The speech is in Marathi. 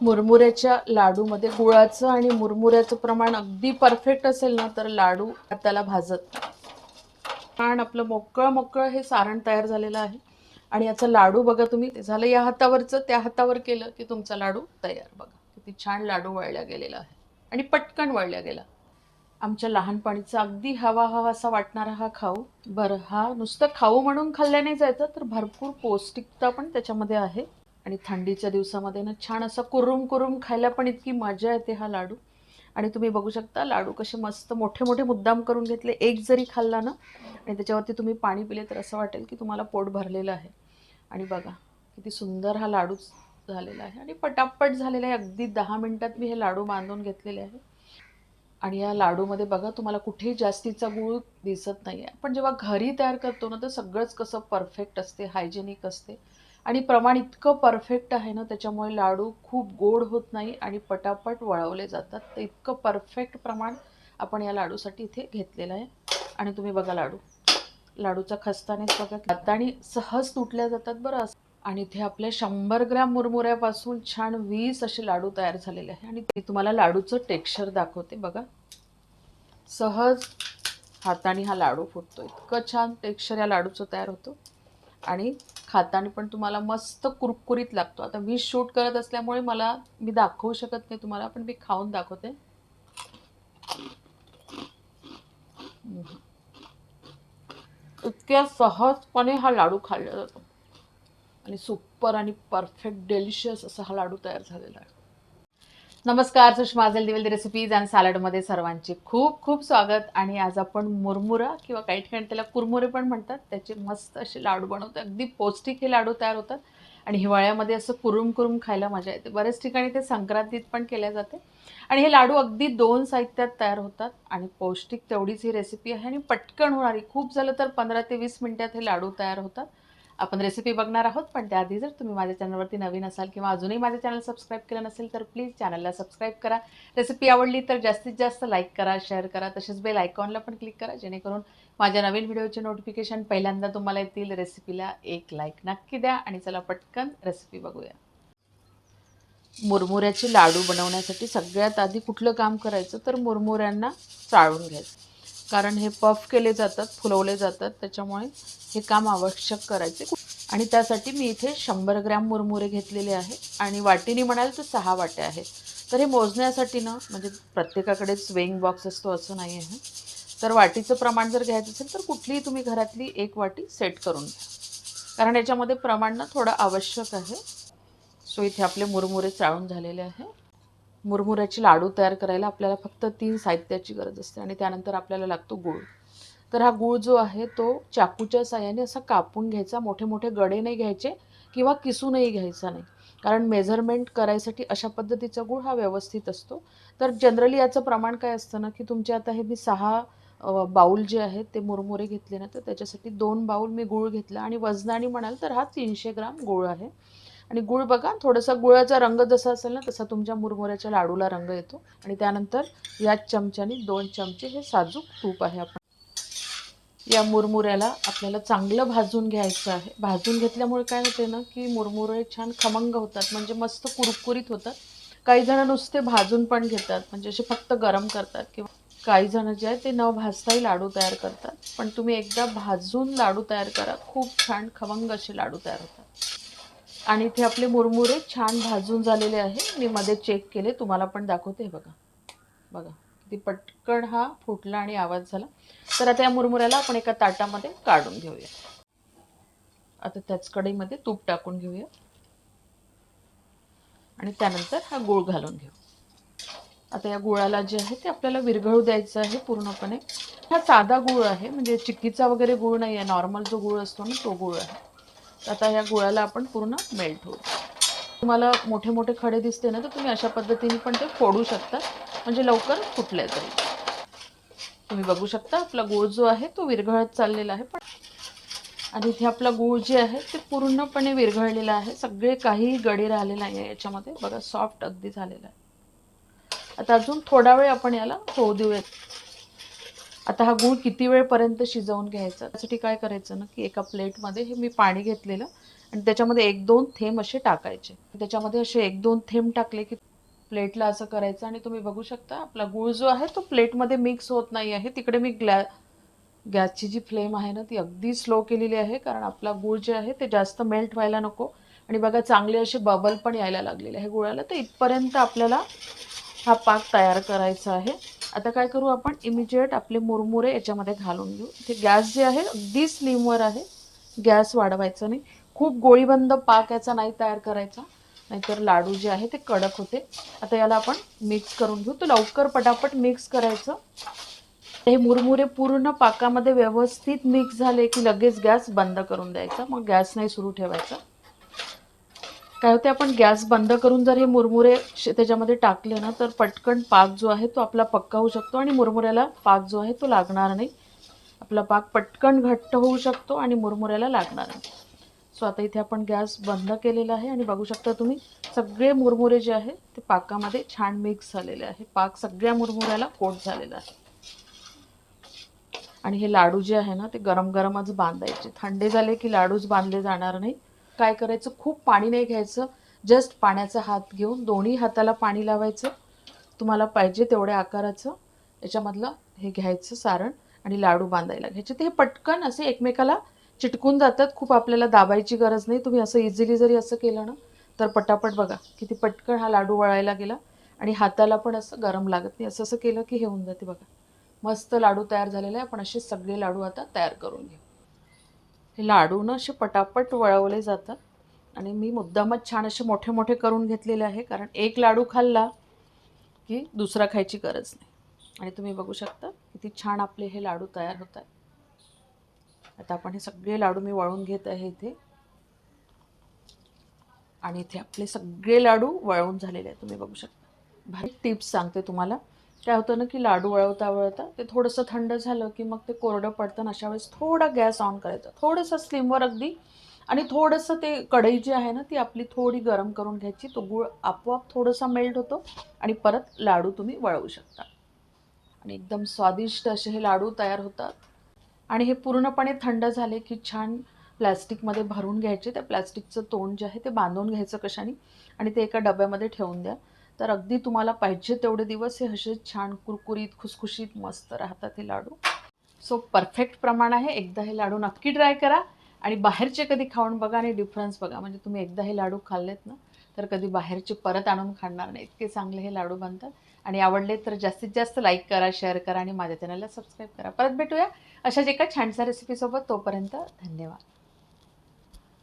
मुरमुऱ्याच्या लाडूमध्ये गुळाचं आणि मुरमुऱ्याचं प्रमाण अगदी परफेक्ट असेल ना तर लाडू त्याला भाजत कारण छान आपलं मोकळं मोकळं हे सारण तयार झालेलं आहे. आणि याचा लाडू बघा तुम्ही ते झालं या हातावरचं त्या हातावर केलं की तुमचा लाडू तयार बघा. किती छान लाडू वळल्या गेलेला आहे. आणि पटकन वळल्या गेला. आमच्या लहानपणीचा अगदी हवा हवा असा वाटणारा हा खाऊ. बरं हा नुसतं खाऊ म्हणून खाल्ल्याने जायचं तर भरपूर पौष्टिकता पण त्याच्यामध्ये आहे. आणि थंडीच्या दिवसामध्ये ना छान असं कुरुम कुरुम खायला पण इतकी मजा येते हा लाडू. आणि तुम्ही बघू शकता लाडू कसे मस्त मोठे मोठे मुद्दाम करून घेतले. एक जरी खाल्ला ना आणि त्याच्यावरती तुम्ही पाणी पिले तर असं वाटेल की तुम्हाला पोट भरलेलं आहे. आणि बघा किती सुंदर हा लाडू झालेला आहे. आणि पटापट झालेला आहे. अगदी दहा मिनटात मी हे लाडू बांधून घेतलेले आहे. आणि या लाडूमध्ये बघा तुम्हाला कुठेही जास्तीचा गूळ दिसत नाही आहे पण जेव्हा घरी तयार करतो ना तर सगळंच कसं परफेक्ट असते हायजेनिक असते. आणि प्रमाण इतकं परफेक्ट आहे ना त्याच्यामुळे लाडू खूप गोड होत नाही आणि पटापट वळवले जातात. तर इतकं परफेक्ट प्रमाण आपण या लाडूसाठी इथे घेतलेलं आहे. आणि तुम्ही बघा लाडू. लाडूचा खस्तानेच बघा. हाताने सहज तुटल्या जातात बरं असं. आणि इथे आपल्या शंभर ग्रॅम मुरमुऱ्यापासून छान वीस असे लाडू तयार झालेले आहे आणि मी तुम्हाला लाडूचं टेक्स्चर दाखवते बघा. सहज हाताने हा लाडू फुटतो. इतकं छान टेक्स्चर या लाडूचं तयार होतो. आणि खाताना पण तुम्हाला मस्त कुरकुरीत लागतो. आता मी शूट करत असल्यामुळे मला मी दाखवू शकत नाही तुम्हाला पण मी खाऊन दाखवते. इतक्या सहजपणे हा लाडू खाल्ला जातो. आणि सुपर आणि परफेक्ट डेलिशियस असा हा लाडू तयार झालेला आहे. नमस्कार सुषमा दिवेल रेसिपीज अँड सॅलडमध्ये सर्वांचे खूप खूप स्वागत. आणि आज आपण मुरमुरा किंवा काही ठिकाणी त्याला कुरमुरे पण म्हणतात. त्याचे मस्त असे लाडू बनवतो. अगदी पौष्टिक हे लाडू तयार होतात. आणि हिवाळ्यामध्ये असं कुरुम कुरुम खायला मजा येते. बऱ्याच ठिकाणी ते संक्रांतीत पण केल्या जाते. आणि हे लाडू अगदी दोन साहित्यात तयार होतात. आणि पौष्टिक तेवढीच ही रेसिपी आहे. आणि पटकन होणारी खूप झालं तर पंधरा ते वीस मिनटात हे लाडू तयार होतात. आपण रेसिपी बघणार आहोत पण त्याआधी जर तुम्ही माझ्या चॅनलवरती नवीन असाल किंवा अजूनही माझ्या चॅनल सबस्क्राईब केलं नसेल तर प्लीज चॅनलला सबस्क्राईब करा. रेसिपी आवडली तर जास्तीत जास्त लाईक करा शेअर करा. तसेच बेल आयकॉनला पण क्लिक करा जेणेकरून माझ्या नवीन व्हिडिओचे नोटिफिकेशन पहिल्यांदा तुम्हाला येतील. रेसिपीला एक लाईक नक्की द्या आणि चला पटकन रेसिपी बघूया. मुरमुऱ्याचे लाडू बनवण्यासाठी सगळ्यात आधी कुठलं काम करायचं? तर मुरमुऱ्यांना चाळून घ्यायचं. कारण हे पफ केले जातात फुलवले जातात त्याच्यामुळे हे काम आवश्यक करायचे. आणि त्यासाठी मी इथे शंभर ग्रॅम मुरमुरे घेतलेले आहे. आणि वाटीने म्हणाल तर सहा वाट्या आहेत. तर हे मोजण्यासाठी ना म्हणजे प्रत्येकाकडेच वेईंग बॉक्स असतो असं नाही आहे. तर वाटीचं प्रमाण जर घ्यायचं असेल तर कुठलीही तुम्ही घरातली एक वाटी सेट करून घ्या. कारण याच्यामध्ये प्रमाण ना थोडं आवश्यक आहे. सो इथे आपले मुरमुरे चाळून झालेले आहे. मुरमुऱ्याचे लाडू तयार करायला आपल्याला फक्त तीन साहित्याची गरज असते आणि त्यानंतर आपल्याला लागतो गूळ. तर हा गूळ जो आहे तो चाकूच्या साह्याने असा कापून घ्यायचा मोठे मोठे गडे नाही घ्यायचे किंवा किसूनही घ्यायचा नाही. कारण मेझरमेंट करायसाठी अशा पद्धतीचा गूळ हा व्यवस्थित असतो. तर जनरली याचं प्रमाण काय असतं ना की तुमचे आता हे मी सहा बाऊल जे आहेत ते मुरमुरे घेतले ना तर त्याच्यासाठी दोन बाऊल मी गूळ घेतला आणि वजनाने म्हणाल तर हा तीनशे ग्राम गूळ आहे. आणि गुळ बघा थोडासा गुळाचा रंग जसा असेल ना तसा तुमच्या मुरमुऱ्याच्या लाडूला रंग येतो. आणि त्यानंतर याच चमच्याने दोन चमचे हे साजूक तूप आहे आपण या मुरमुऱ्याला आपल्याला चांगलं भाजून घ्यायचं आहे. भाजून घेतल्यामुळे काय होते ना की मुरमुरे छान खमंग होतात म्हणजे मस्त कुरकुरीत होतात. काही जण नुसते भाजून पण घेतात म्हणजे असे फक्त गरम करतात किंवा काही जण जे आहे ते न भाजताही लाडू तयार करतात. पण तुम्ही एकदा भाजून लाडू तयार करा खूप छान खमंग असे लाडू तयार होतात. आणि इथे आपले मुरमुरे छान भाजून झालेले आहे. मी मध्ये चेक केले. तुम्हाला पण दाखवते हे बघा. बघा किती पटकन हा फुटला आणि आवाज झाला. तर आता या मुरमुऱ्याला आपण एका ताटामध्ये काढून घेऊया. आता त्याच कढईमध्ये तूप टाकून घेऊया. आणि त्यानंतर हा गूळ घालून घेऊ. आता या गुळाला जे आहे ते आपल्याला विरघळू द्यायचं आहे पूर्णपणे. हा साधा गूळ आहे म्हणजे चिक्कीचा वगैरे गूळ नाही आहे नॉर्मल जो गूळ असतो ना तो गूळ आहे. आता ह्या गुळाला आपण पूर्ण मेल्ट होऊ. तुम्हाला मोठे मोठे खडे दिसते ना तर तुम्ही अशा पद्धतीने पण ते फोडू शकता. म्हणजे लवकर फुटले तरी. तुम्ही बघू शकता आपला गूळ जो आहे तो विरघळत चाललेला आहे. पण आणि इथे आपला गूळ जे आहे ते पूर्णपणे विरघळलेला आहे. सगळे काही गडी राहिलेले आहे याच्यामध्ये. बघा सॉफ्ट अगदी झालेला आहे. आता अजून थोडा वेळ आपण याला होऊ देऊयात. आता हा गूळ किती वेळपर्यंत शिजवून घ्यायचा? त्यासाठी काय करायचं ना की एका प्लेटमध्ये हे मी पाणी घेतलेलं आणि त्याच्यामध्ये एक दोन थेंब असे टाकायचे. त्याच्यामध्ये असे एक दोन थेंब टाकले की प्लेटला असं करायचं आणि तुम्ही बघू शकता आपला गूळ जो आहे तो प्लेटमध्ये मिक्स होत नाही आहे. तिकडे मी ग्लॅ गॅसची जी फ्लेम आहे ना ती अगदी स्लो केलेली आहे कारण आपला गूळ जे आहे ते जास्त मेल्ट व्हायला नको. आणि बघा चांगले असे बबल पण यायला लागलेले आहे गुळाला. तर इथपर्यंत आपल्याला हा पाक तयार करायचा आहे. आता काय करू आपण? इमिजिएट आपले मुरमुरे याच्यामध्ये घालून घेऊ. ते गॅस जे आहे अगदी स्लिमवर आहे. गॅस वाढवायचा नाही. खूप गोळीबंद पाक याचा नाही तयार करायचा. नाहीतर लाडू जे आहे ते कडक होते. आता याला आपण मिक्स करून घेऊ. तर लवकर पटापट मिक्स करायचं. हे मुरमुरे पूर्ण पाकामध्ये व्यवस्थित मिक्स झाले की लगेच गॅस बंद करून द्यायचा. मग गॅस नाही सुरू ठेवायचा. काय होते आपण गॅस बंद करून जर हे मुरमुरे त्याच्यामध्ये टाकले ना तर पटकन पाक जो आहे तो आपला पक्का होऊ शकतो आणि मुरमुऱ्याला पाक जो आहे तो लागणार नाही. आपला पाक पटकन घट्ट होऊ शकतो आणि मुरमुऱ्याला लागणार नाही. सो आता इथे आपण गॅस बंद केलेला आहे आणि बघू शकता तुम्ही सगळे मुरमुरे जे आहे ते पाकामध्ये छान मिक्स झालेले आहे. पाक सगळ्या मुरमुऱ्याला कोट झालेला आहे. आणि हे लाडू जे आहे ना ते गरम गरमच बांधायचे. थंडे झाले की लाडूच बांधले जाणार नाही. काय करायचं? खूप पाणी नाही घ्यायचं. जस्ट पाण्याचा हात घेऊन दोन्ही हाताला पाणी लावायचं. तुम्हाला पाहिजे तेवढ्या आकाराचं. याच्यामधलं हे घ्यायचं सारण आणि लाडू बांधायला घ्यायचे. ते हे पटकन असे एकमेकाला चिटकून जातात. खूप आपल्याला दाबायची गरज नाही. तुम्ही असं इझिली जरी असं केलं ना तर पटापट बघा किती पटकन हा लाडू वळायला गेला आणि हाताला पण असं गरम लागत नाही. असं असं केलं की हे होऊन जाते बघा. मस्त लाडू तयार झालेले आहे. आपण असे सगळे लाडू आता तयार करून घेऊ. हे लाडू ना असे पटापट वळवले जातात. आणि मी मुद्दामच छान असे मोठे मोठे करून घेतलेले आहे. कारण एक लाडू खाल्ला की दुसरा खायची गरज नाही. आणि तुम्ही बघू शकता किती छान आपले हे लाडू तयार होत आहेत. आता आपण हे सगळे लाडू मी वळून घेत आहे इथे. आणि इथे आपले सगळे लाडू वळवून झालेले आहेत. तुम्ही बघू शकता. भारी टिप्स सांगते तुम्हाला. काय होतं ना की लाडू वळवता वळवता ते थोडंसं थंड झालं की मग ते कोरडं पडतं ना अशा वेळेस थोडा गॅस ऑन करायचा. थोडंसं स्लिमवर अगदी आणि थोडंसं ते कढई जी आहे ना ती आपली थोडी गरम करून घ्यायची. तो गूळ आपोआप थोडासा मेल्ट होतो आणि परत लाडू तुम्ही वळवू शकता. आणि एकदम स्वादिष्ट असे हे लाडू तयार होतात. आणि हे पूर्णपणे थंड झाले की छान प्लॅस्टिकमध्ये भरून घ्यायचे. त्या प्लॅस्टिकचं तोंड जे आहे ते बांधून घ्यायचं कशाने? आणि ते एका डब्यामध्ये ठेवून द्या. तर अगदी तुम्हाला पाहिजे तेवढे दिवस हे असे छान कुरकुरीत खुसखुशीत मस्त राहतात हे लाडू. सो परफेक्ट प्रमाण आहे. एकदा हे लाडू नक्की ट्राय करा. आणि बाहेरचे कधी खाऊन बघा आणि डिफरन्स बघा. म्हणजे तुम्ही एकदा हे लाडू खाल्लेत ना तर कधी बाहेरचे परत आणून खाणार नाही. इतके चांगले हे लाडू बनतात. आणि आवडले तर जास्तीत जास्त लाईक करा शेअर करा आणि माझ्या चॅनलला सबस्क्राईब करा. परत भेटूया अशाच एका छानशा रेसिपीसोबत तोपर्यंत धन्यवाद.